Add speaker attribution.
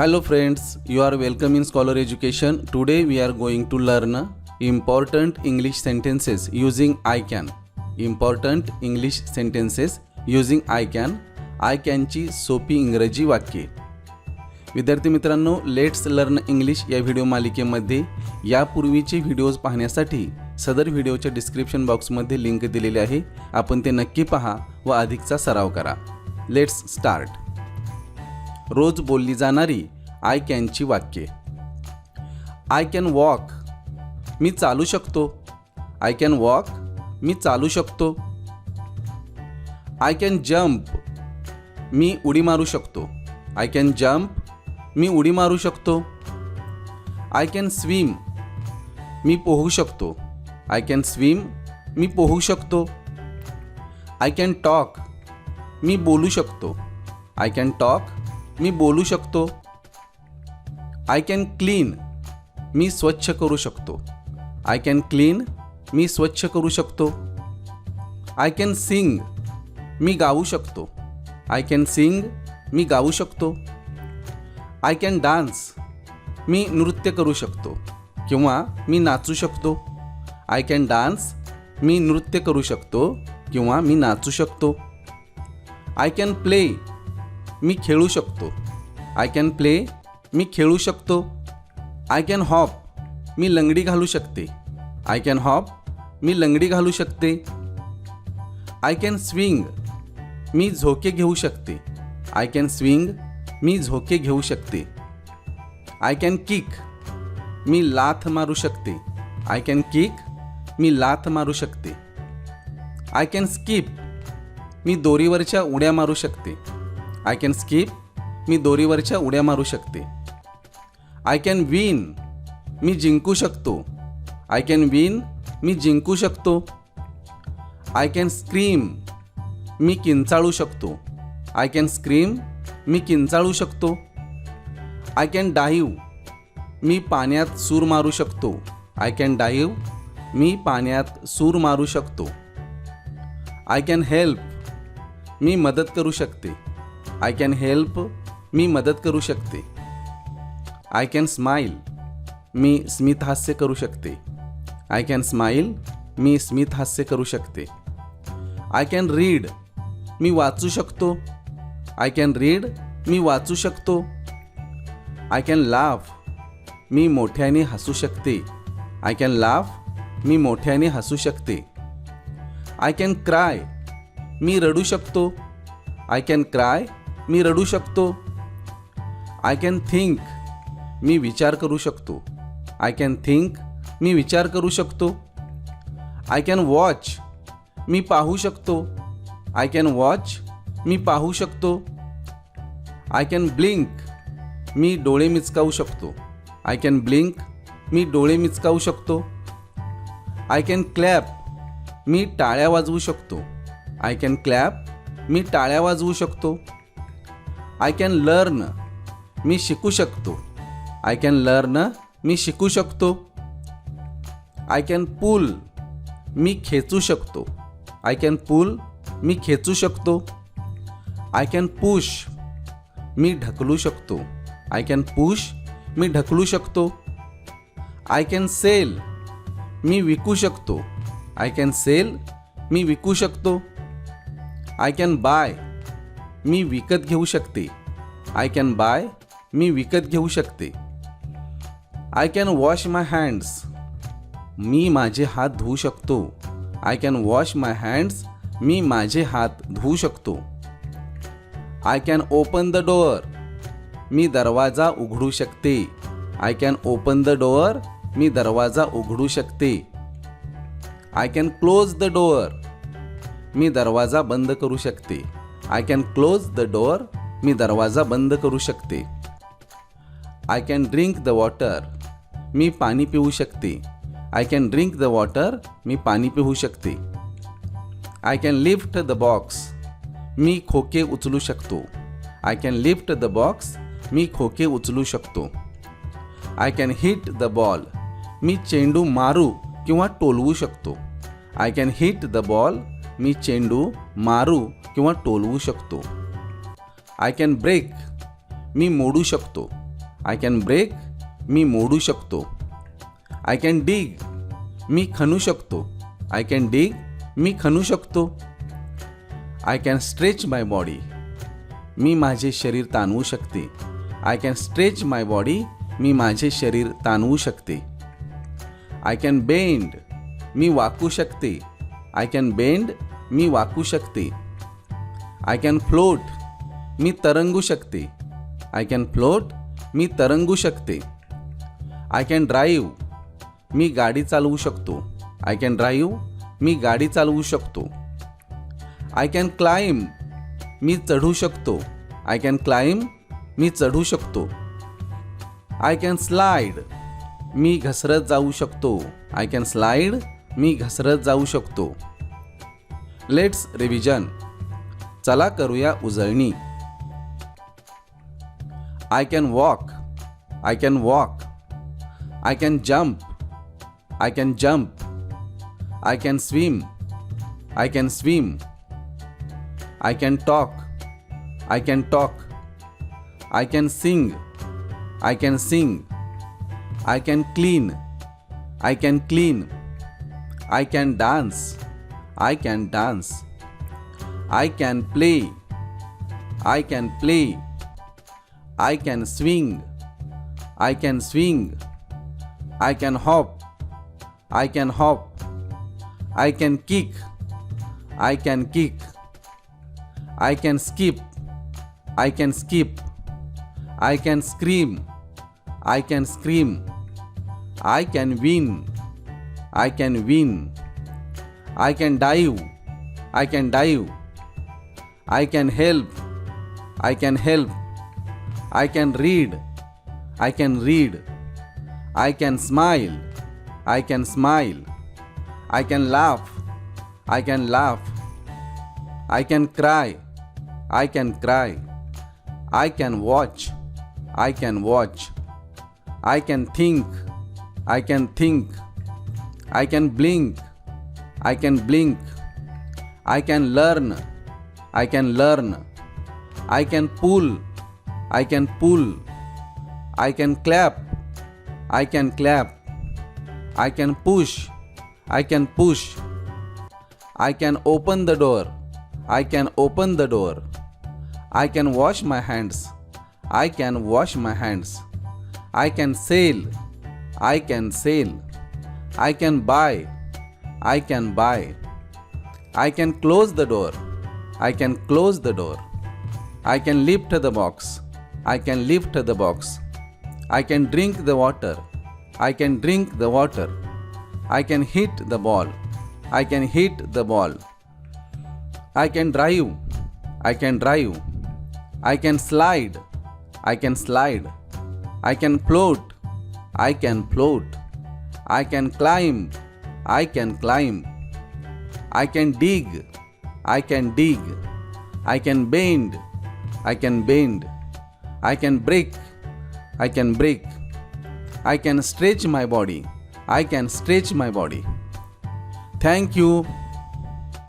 Speaker 1: Hello friends you are welcome in scholar education today we are going to learn important English sentences using I can important English sentences using I can I कॅनची सोपी इंग्रजी वाक्ये. विद्यार्थी मित्रांनो let's learn English या video मालिकेमध्ये. यापूर्वीचे videos पाहण्यासाठी सदर व्हिडिओच्या डिस्क्रिप्शन बॉक्समध्ये लिंक दिलेले आहे. आपण ते नक्की पहा व अधिकचा सराव करा. लेट्स स्टार्ट रोज बोलली जाणारी आय कॅनची वाक्ये. I can walk. मी चालू शकतो. I can walk. मी चालू शकतो. आय कॅन जम्प मी उडी मारू शकतो. आय कॅन जम्प मी उडी मारू शकतो. I can swim. मी पोहू शकतो. I can swim. मी पोहू शकतो. I can talk. मी बोलू शकतो. I can talk. मी बोलू शकतो. आय कॅन क्लीन मी स्वच्छ करू शकतो. आय कॅन क्लीन मी स्वच्छ करू शकतो. आय कॅन सिंग मी गाऊ शकतो. आय कॅन सिंग मी गाऊ शकतो. आय कॅन डान्स मी नृत्य करू शकतो. किंवा मी नाचू शकतो. आय कॅन डान्स मी नृत्य करू शकतो. किंवा मी नाचू शकतो. आय कॅन प्ले मी खेळू शकतो. आय कॅन प्ले मी खेळू शकतो. आय कॅन हॉप मी लंगडी घालू शकते. आय कॅन हॉप मी लंगडी घालू शकते. आय कॅन स्विंग मी झोके घेऊ शकते. आय कॅन स्विंग मी झोके घेऊ शकते. आय कॅन किक मी लाथ मारू शकते. आय कॅन किक मी लाथ मारू शकते. आय कॅन स्किप मी दोरीवरच्या उड्या मारू शकते. आय कॅन स्किप मी दोरीवरच्या उड्या मारू शकते. आय कॅन विन मी जिंकू शकतो. आय कॅन विन मी जिंकू शकतो. आय कॅन स्क्रीम मी किंचाळू शकतो. आय कॅन स्क्रीम मी किंचाळू शकतो. आय कॅन डाईव्ह मी पाण्यात सूर मारू शकतो. आय कॅन डाईव्ह मी पाण्यात सूर मारू शकतो. आय कॅन हेल्प मी मदत करू शकते. आय कॅन हेल्प मी मदत करू शकते. आय कॅन स्माईल मी स्मित हास्य करू शकते. आय कॅन स्माईल मी स्मित हास्य करू शकते. आय कॅन रीड मी वाचू शकतो. आय कॅन रीड मी वाचू शकतो. आय कॅन लाफ मी मोठ्याने हसू शकते. आय कॅन लाफ मी मोठ्याने हसू शकते. आय कॅन क्राय मी रडू शकतो. आय कॅन क्राय मी रडू शकतो. आय कॅन थिंक मी विचार करू शकतो. आय कॅन थिंक मी विचार करू शकतो. आय कॅन वॉच मी पाहू शकतो. आय कॅन वॉच मी पाहू शकतो. आय कॅन ब्लिंक मी डोळे मिचकावू शकतो. आय कॅन ब्लिंक मी डोळे मिचकावू शकतो. आय कॅन क्लॅप मी टाळ्या वाजवू शकतो. आय कॅन क्लॅप मी टाळ्या वाजवू शकतो. आय कॅन लर्न मी शिकू शकतो. आय कॅन लर्न मी शिकू शकतो. आय कॅन पुल मी खेचू शकतो. आय कॅन पुल मी खेचू शकतो. आय कॅन पुश मी ढकलू शकतो. आय कॅन पुश मी ढकलू शकतो. आय कॅन सेल मी विकू शकतो. आय कॅन सेल मी विकू शकतो. आय कॅन बाय मी विकत घेऊ शकते. आय कॅन बाय मी विकत घेऊ शकते. I can wash my hands मी माझे हात धुवू शकतो. I can wash my hands मी माझे हात धुवू शकतो. I can open the door मी दरवाजा उघडू शकते. I can open the door मी दरवाजा उघडू शकते. I can close the door मी दरवाजा बंद करू शकते. I can close the door मी दरवाज़ा बंद करू शकते. I can drink the water मी पाणी पिऊ शकते. I can drink the water मी पाणी पिऊ शकते. I can lift the box मी खोके उचलू शकतो. I can lift the box मी खोके उचलू शकतो. I can hit the ball मी चेंडू मारू किंवा टोलवू शकतो. I can hit the ball मी चेंडू मारू किंवा टोलवू शकतो. आय कॅन ब्रेक मी मोडू शकतो. आय कॅन ब्रेक मी मोडू शकतो. आय कॅन डिग मी खणू शकतो. आय कॅन डिग मी खणू शकतो. I can stretch my body मी माझे शरीर ताणवू शकते. I can stretch my body मी माझे शरीर ताणवू शकते. आय कॅन बेंड मी वाकू शकते. आय कॅन बेंड मी वाकू शकते. आय कॅन फ्लोट मी तरंगू शकते. आय कॅन फ्लोट मी तरंगू शकते. आय कॅन ड्राईव्ह मी गाडी चालवू शकतो. आय कॅन ड्राईव्ह मी गाडी चालवू शकतो. आय कॅन क्लाइम मी चढू शकतो. आय कॅन क्लाइम मी चढू शकतो. आय कॅन स्लाइड मी घसरत जाऊ शकतो. आय कॅन स्लाइड मी घसरत जाऊ शकतो. लेट्स रिव्हिजन चला करूया उजळणी I can walk I can walk I can jump I can jump I can swim I can swim I can talk I can talk I can sing I can sing I can clean I can clean I can dance I can dance I can play. I can play. I can swing. I can swing. I can hop. I can hop. I can kick. I can kick. I can skip. I can skip. I can scream. I can scream. I can win. I can win. I can dive. I can dive. I can help. I can help. I can read. I can read. I can smile. I can smile. I can laugh. I can laugh. I can cry. I can cry. I can watch. I can watch. I can think. I can think. I can blink. I can blink. I can learn. I can learn. I can pull. I can pull. I can clap. I can clap. I can push. I can push. I can open the door. I can open the door. I can wash my hands. I can wash my hands. I can sail. I can sail. I can buy. I can buy. I can close the door. I can close the door. I can lift the box. I can lift the box. I can drink the water. I can drink the water. I can hit the ball. I can hit the ball. I can drive. I can drive. I can slide. I can slide. I can float. I can float. I can climb. I can climb. I can dig. I can dig. I can bend. I can bend. I can break. I can break. I can stretch my body. I can stretch my body. Thank you.